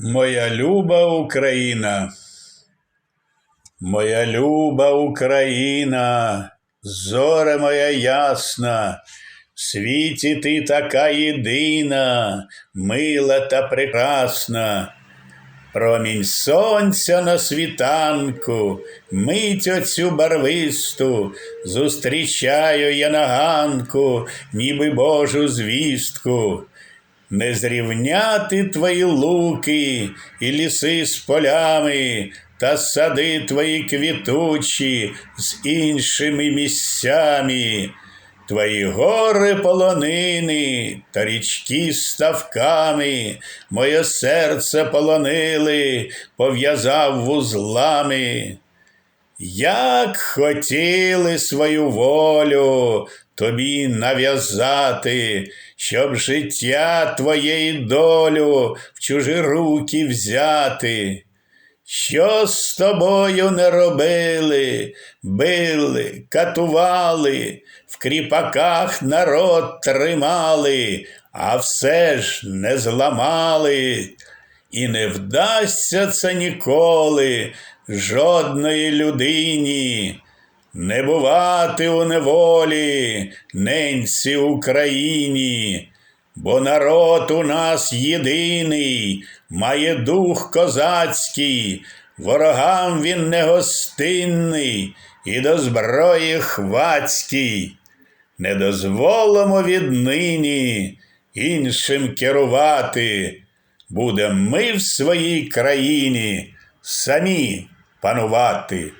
Моя люба Україна, моя люба Україна, зоре моя ясна, в світі ти така єдина, мила та прекрасна. Промінь сонця на світанку, мить оцю барвисту, зустрічаю я на ганку, ніби Божу звістку. Не зрівняти твої луки і ліси з полями, та сади твої квітучі з іншими місцями, твої гори полонини та річки ставками, моє серце полонили, пов'язав вузлами. Як хотіли свою волю тобі нав'язати, щоб життя твоє і долю в чужі руки взяти. Що з тобою не робили, били, катували, в кріпаках народ тримали, а все ж не зламали. І не вдасться це ніколи жодної людині. Не бувати у неволі, ненці Україні, бо народ у нас єдиний, має дух козацький, ворогам він негостинний і до зброї хвацький. Не дозволимо віднині іншим керувати, будем ми в своїй країні самі панувати.